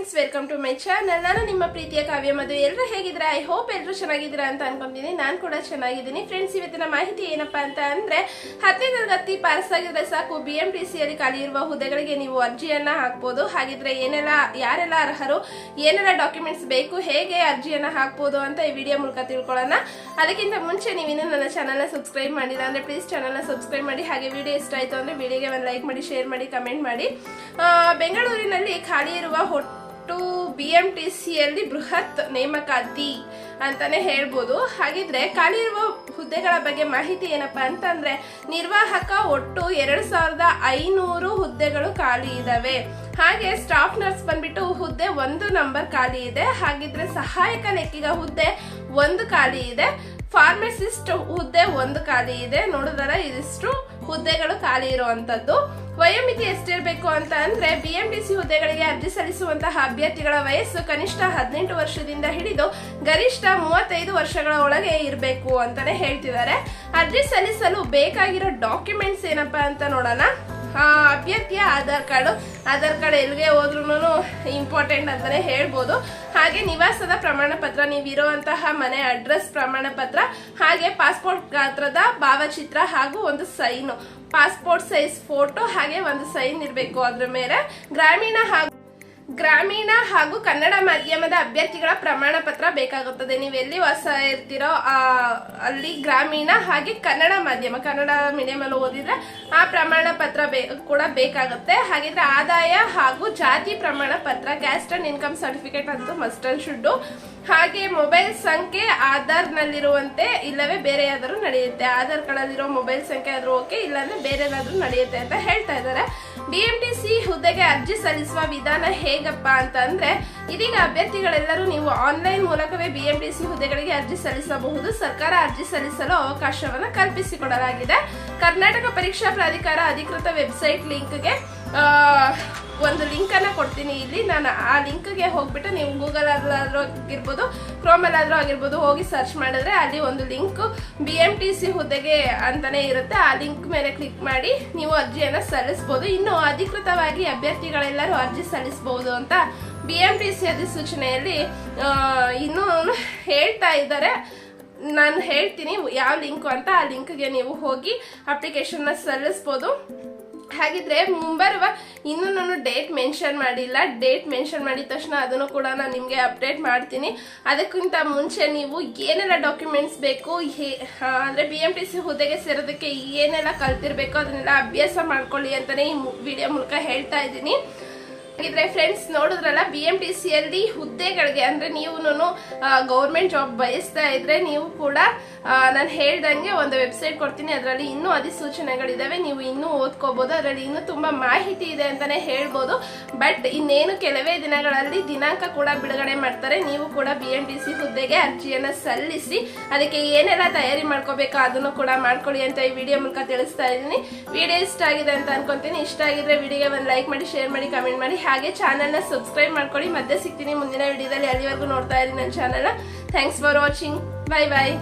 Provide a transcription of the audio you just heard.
Friends, welcome to my channel. ನಾನು ನಿಮ್ಮ ಪ್ರೀತಿಯ ಕಾವ್ಯ ಮಧು. ಎಲ್ಲರೂ ಹೇಗಿದ್ದೀರಾ? ಐ ಹೋಪ್ ಎಲ್ಲರೂ ಚೆನ್ನಾಗಿದ್ದೀರಾ ಅಂತ ಅನ್ಕೊಂತೀನಿ. ನಾನು ಕೂಡ ಚೆನ್ನಾಗಿದ್ದೀನಿ. ಫ್ರೆಂಡ್ಸ್, ಇವತ್ತಿನ ಮಾಹಿತಿ ಏನಪ್ಪ ಅಂತ ಅಂದರೆ ಹತ್ತನೇ ತರಗತಿ ಪಾಸ್ ಆಗಿದ್ರೆ ಸಾಕು. ಬಿ ಎಂ ಟಿ ಸಿಯಲ್ಲಿ ಖಾಲಿ ಇರುವ ಹುದ್ದೆಗಳಿಗೆ ನೀವು ಅರ್ಜಿಯನ್ನ ಹಾಕ್ಬೋದು. ಹಾಗಿದ್ರೆ ಏನೆಲ್ಲ, ಯಾರೆಲ್ಲ ಅರ್ಹರು, ಏನೆಲ್ಲ ಡಾಕ್ಯುಮೆಂಟ್ಸ್ ಬೇಕು, ಹೇಗೆ ಅರ್ಜಿಯನ್ನ ಹಾಕ್ಬೋದು ಅಂತ ಈ ವಿಡಿಯೋ ಮೂಲಕ ತಿಳ್ಕೊಳ್ಳೋಣ. ಅದಕ್ಕಿಂತ ಮುಂಚೆ ನೀವಿನ್ನೂ ನನ್ನ ಚಾನಲ್ನ ಸಬ್ಸ್ಕ್ರೈಬ್ ಮಾಡಿಲ್ಲ ಅಂದ್ರೆ ಪ್ಲೀಸ್ ಚಾನಲ್ನ ಸಬ್ಸ್ಕ್ರೈಬ್ ಮಾಡಿ. ಹಾಗೆ ವಿಡಿಯೋ ಇಷ್ಟ ಆಯ್ತು ಅಂದ್ರೆ ವಿಡಿಯೋಗೆ ಒಂದು ಲೈಕ್ ಮಾಡಿ ಶೇರ್ ಮಾಡಿ ಕಮೆಂಟ್ ಮಾಡಿ. ಬೆಂಗಳೂರಿನಲ್ಲಿ ಖಾಲಿ ಇರುವ ಒಟ್ಟು ಬಿ ಎಂ ಟಿ ಸಿಯಲ್ಲಿ ಬೃಹತ್ ನೇಮಕಾತಿ ಅಂತಾನೆ ಹೇಳ್ಬೋದು. ಹಾಗಿದ್ರೆ ಖಾಲಿ ಇರುವ ಹುದ್ದೆಗಳ ಬಗ್ಗೆ ಮಾಹಿತಿ ಏನಪ್ಪಾ ಅಂತಂದ್ರೆ, ನಿರ್ವಾಹಕ ಒಟ್ಟು ಎರಡು ಸಾವಿರದ ಐನೂರು ಹುದ್ದೆಗಳು ಖಾಲಿ ಇದಾವೆ. ಹಾಗೆ ಸ್ಟಾಫ್ ನರ್ಸ್ ಬಂದ್ಬಿಟ್ಟು ಹುದ್ದೆ ಒಂದು ನಂಬರ್ ಖಾಲಿ ಇದೆ. ಹಾಗಿದ್ರೆ ಸಹಾಯಕ ಲೆಕ್ಕಿಗ ಹುದ್ದೆ ಒಂದು ಖಾಲಿ ಇದೆ. ಫಾರ್ಮಸಿಸ್ಟ್ ಹುದ್ದೆ ಒಂದು ಖಾಲಿ ಇದೆ. ನೋಡಿದಾರ ಇದಿಷ್ಟು ಹುದ್ದೆಗಳು ಖಾಲಿ ಇರುವಂತದ್ದು. ವಯೋಮಿತಿ ಎಷ್ಟಿರಬೇಕು ಅಂತ ಅಂದ್ರೆ ಬಿಎಂಟಿಸಿ ಹುದ್ದೆಗಳಿಗೆ ಅರ್ಜಿ ಸಲ್ಲಿಸುವಂತಹ ಅಭ್ಯರ್ಥಿಗಳ ವಯಸ್ಸು ಕನಿಷ್ಠ ಹದಿನೆಂಟು ವರ್ಷದಿಂದ ಹಿಡಿದು ಗರಿಷ್ಠ ಮೂವತ್ತೈದು ವರ್ಷಗಳ ಒಳಗೆ ಇರಬೇಕು ಅಂತಾನೆ ಹೇಳ್ತಿದ್ದಾರೆ. ಅರ್ಜಿ ಸಲ್ಲಿಸಲು ಬೇಕಾಗಿರೋ ಡಾಕ್ಯುಮೆಂಟ್ಸ್ ಏನಪ್ಪಾ ಅಂತ ನೋಡೋಣ. ಅಭ್ಯರ್ಥಿಯ ಆಧಾರ್ ಕಾರ್ಡು. ಆಧಾರ್ ಕಾರ್ಡ್ ಎಲ್ಲಿಗೆ ಹೋದ್ರೂ ಇಂಪಾರ್ಟೆಂಟ್ ಅಂತಲೇ ಹೇಳ್ಬೋದು. ಹಾಗೆ ನಿವಾಸದ ಪ್ರಮಾಣ ಪತ್ರ ನೀವಿರುವಂತಹ ಮನೆ ಅಡ್ರೆಸ್ ಪ್ರಮಾಣ ಪತ್ರ ಹಾಗೆ ಪಾಸ್ಪೋರ್ಟ್ ಗಾತ್ರದ ಭಾವಚಿತ್ರ ಹಾಗೂ ಒಂದು ಸೈನು ಪಾಸ್ಪೋರ್ಟ್ ಸೈಜ್ ಫೋಟೋ ಹಾಗೆ ಒಂದು ಸೈನ್ ಇರಬೇಕು ಅದ್ರ ಮೇಲೆ. ಗ್ರಾಮೀಣ ಹಾಗೂ ಗ್ರಾಮೀಣ ಹಾಗೂ ಕನ್ನಡ ಮಾಧ್ಯಮದ ಅಭ್ಯರ್ಥಿಗಳ ಪ್ರಮಾಣ ಪತ್ರ ಬೇಕಾಗುತ್ತದೆ. ನೀವು ಎಲ್ಲಿ ವಾಸ ಇರ್ತೀರೋ ಅಲ್ಲಿ ಗ್ರಾಮೀಣ ಹಾಗೆ ಕನ್ನಡ ಮಾಧ್ಯಮ, ಕನ್ನಡ ಮೀಡಿಯಂ ಅಲ್ಲಿ ಓದಿದ್ರೆ ಆ ಪ್ರಮಾಣ ಪತ್ರ ಕೂಡ ಬೇಕಾಗುತ್ತೆ. ಹಾಗಿದ್ರೆ ಆದಾಯ ಹಾಗೂ ಜಾತಿ ಪ್ರಮಾಣ ಪತ್ರ ಕ್ಯಾಸ್ಟ್ ಅಂಡ್ ಇನ್ಕಮ್ ಸರ್ಟಿಫಿಕೇಟ್ ಅಂತೂ ಮಸ್ಟ್ ಅಂಡ್ ಶುಡ್ಡು ಹಾಗೆ ಮೊಬೈಲ್ ಸಂಖ್ಯೆ ಆಧಾರ್ ನಲ್ಲಿರುವಂತೆ ಇಲ್ಲವೇ ಬೇರೆ ಯಾವ್ದಾದ್ರು ನಡೆಯುತ್ತೆ. ಆಧಾರ್ ಕಾರ್ಡಲ್ಲಿರೋ ಮೊಬೈಲ್ ಸಂಖ್ಯೆ ಆದ್ರೂ ಓಕೆ, ಇಲ್ಲಾಂದ್ರೆ ಏನಾದರೂ ನಡೆಯುತ್ತೆ ಅಂತ ಹೇಳ್ತಾ ಇದ್ದಾರೆ. ಬಿಎಂಟಿಸಿ ಹುದ್ದೆಗೆ ಅರ್ಜಿ ಸಲ್ಲಿಸುವ ವಿಧಾನ ಹೇಗಪ್ಪ ಅಂತ ಅಂದ್ರೆ, ಇದೀಗ ಅಭ್ಯರ್ಥಿಗಳೆಲ್ಲರೂ ನೀವು ಆನ್ಲೈನ್ ಮೂಲಕವೇ ಬಿಎಂಟಿಸಿ ಹುದ್ದೆಗಳಿಗೆ ಅರ್ಜಿ ಸಲ್ಲಿಸಬಹುದು. ಸರ್ಕಾರ ಅರ್ಜಿ ಸಲ್ಲಿಸಲು ಅವಕಾಶವನ್ನು ಕಲ್ಪಿಸಿಕೊಡಲಾಗಿದೆ. ಕರ್ನಾಟಕ ಪರೀಕ್ಷಾ ಪ್ರಾಧಿಕಾರ ಅಧಿಕೃತ ವೆಬ್ಸೈಟ್ ಲಿಂಕ್ಗೆ ಒಂದು ಲಿಂಕನ್ನು ಕೊಡ್ತೀನಿ ಇಲ್ಲಿ. ನಾನು ಆ ಲಿಂಕ್ಗೆ ಹೋಗ್ಬಿಟ್ಟು ನೀವು ಗೂಗಲಲ್ಲಾದರೂ ಆಗಿರ್ಬೋದು, ಕ್ರೋಮಲ್ಲಾದರೂ ಆಗಿರ್ಬೋದು ಹೋಗಿ ಸರ್ಚ್ ಮಾಡಿದ್ರೆ ಅಲ್ಲಿ ಒಂದು link B M T C ಹುದ್ದೆಗೆ ಅಂತಲೇ ಇರುತ್ತೆ. ಆ ಲಿಂಕ್ ಮೇಲೆ ಕ್ಲಿಕ್ ಮಾಡಿ ನೀವು ಅರ್ಜಿಯನ್ನು ಸಲ್ಲಿಸ್ಬೋದು. ಇನ್ನು ಅಧಿಕೃತವಾಗಿ ಅಭ್ಯರ್ಥಿಗಳೆಲ್ಲರೂ ಅರ್ಜಿ ಸಲ್ಲಿಸ್ಬೋದು ಅಂತ ಬಿ ಎಂ ಟಿ ಸಿ ಅಧಿಸೂಚನೆಯಲ್ಲಿ ಇನ್ನೂ ಹೇಳ್ತಾ ಇದ್ದಾರೆ. ನಾನು ಹೇಳ್ತೀನಿ ಯಾವ ಲಿಂಕು ಅಂತ. ಆ ಲಿಂಕ್ಗೆ ನೀವು ಹೋಗಿ ಅಪ್ಲಿಕೇಶನ್ನ ಸಲ್ಲಿಸ್ಬೋದು. ಹಾಗಿದ್ರೆ ಮುಂಬರುವ ಇನ್ನೂ ನಾನು ಡೇಟ್ ಮೆನ್ಷನ್ ಮಾಡಿಲ್ಲ. ಡೇಟ್ ಮೆನ್ಷನ್ ಮಾಡಿದ ತಕ್ಷಣ ಅದನ್ನು ಕೂಡ ನಾನು ನಿಮಗೆ ಅಪ್ಡೇಟ್ ಮಾಡ್ತೀನಿ. ಅದಕ್ಕಿಂತ ಮುಂಚೆ ನೀವು ಏನೆಲ್ಲ ಡಾಕ್ಯುಮೆಂಟ್ಸ್ ಬೇಕು, ಹೇ- ಅಂದರೆ ಬಿ ಎಂ ಟಿ ಸಿ ಹುದ್ದೆಗೆ ಸೇರೋದಕ್ಕೆ ಏನೆಲ್ಲ ಕಲ್ತಿರ್ಬೇಕು, ಅದನ್ನೆಲ್ಲ ಅಭ್ಯಾಸ ಮಾಡ್ಕೊಳ್ಳಿ ಅಂತಲೇ ಈ ವಿಡಿಯೋ ಮೂಲಕ ಹೇಳ್ತಾ ಇದ್ದೀನಿ. ಹಾಗಿದ್ರೆ ಫ್ರೆಂಡ್ಸ್ ನೋಡಿದ್ರಲ್ಲ ಬಿ ಎಂ ಟಿ ಸಿಯಲ್ಲಿ ಹುದ್ದೆಗಳಿಗೆ, ಅಂದ್ರೆ ನೀವು ಗೌರ್ಮೆಂಟ್ ಜಾಬ್ ಬಯಸ್ತಾ ಇದ್ರೆ ನೀವು ಕೂಡ ನಾನು ಹೇಳ್ದಂಗೆ ಒಂದು ವೆಬ್ಸೈಟ್ ಕೊಡ್ತೀನಿ. ಅದರಲ್ಲಿ ಇನ್ನೂ ಅಧಿಸೂಚನೆಗಳಿದಾವೆ. ನೀವು ಇನ್ನೂ ಓದ್ಕೋಬಹುದು ಅದರಲ್ಲಿ ಇನ್ನೂ ತುಂಬಾ ಮಾಹಿತಿ ಇದೆ ಅಂತಾನೆ ಹೇಳ್ಬೋದು. ಬಟ್ ಇನ್ನೇನು ಕೆಲವೇ ದಿನಗಳಲ್ಲಿ ದಿನಾಂಕ ಕೂಡ ಬಿಡುಗಡೆ ಮಾಡ್ತಾರೆ. ನೀವು ಕೂಡ ಬಿ ಎಂ ಟಿ ಸಿ ಹುದ್ದೆಗೆ ಅರ್ಜಿಯನ್ನ ಸಲ್ಲಿಸಿ, ಅದಕ್ಕೆ ಏನೆಲ್ಲ ತಯಾರಿ ಮಾಡ್ಕೋಬೇಕು ಅದನ್ನು ಕೂಡ ಮಾಡ್ಕೊಳ್ಳಿ ಅಂತ ಈ ವಿಡಿಯೋ ಮೂಲಕ ತಿಳಿಸ್ತಾ ಇದ್ದೀನಿ. ವಿಡಿಯೋ ಇಷ್ಟ ಆಗಿದೆ ಅಂತ ಅನ್ಕೊಂತೀನಿ. ಇಷ್ಟ ಆಗಿದ್ರೆ ವಿಡಿಯೋಗೆ ಒಂದು ಲೈಕ್ ಮಾಡಿ ಶೇರ್ ಮಾಡಿ ಕಮೆಂಟ್ ಮಾಡಿ. ಹಾಗೆ ಚಾನಲ್ನ ಸಬ್ಸ್ಕ್ರೈಬ್ ಮಾಡ್ಕೊಳ್ಳಿ. ಮತ್ತೆ ಸಿಗ್ತೀನಿ ಮುಂದಿನ ವಿಡಿಯೋದಲ್ಲಿ ಅಲ್ಲಿವರೆಗೂ ನೋಡ್ತಾ ಇರಿ ನನ್ನ ಚಾನಲ್ನ thanks for watching bye bye